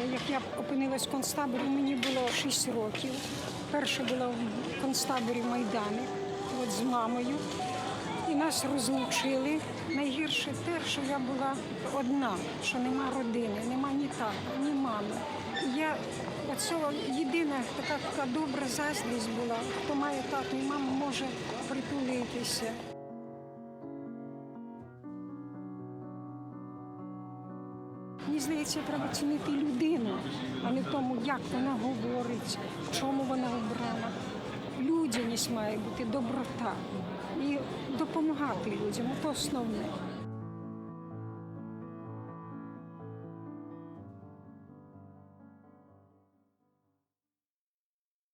як я опинилась в концтаборі, мені було 6 років. Перше була в концтаборі в Майдані от з мамою. І нас розлучили. Найгірше те, що я була одна, що нема родини, нема ні тата, ні мами. І я оцього єдина така, така добра заздрість була, хто має тату і маму, може притулитися. Мені здається, треба цінити людину, а не тому, як вона говорить, в чому вона обрана. Людяність має бути доброта і допомагати людям. Це основне.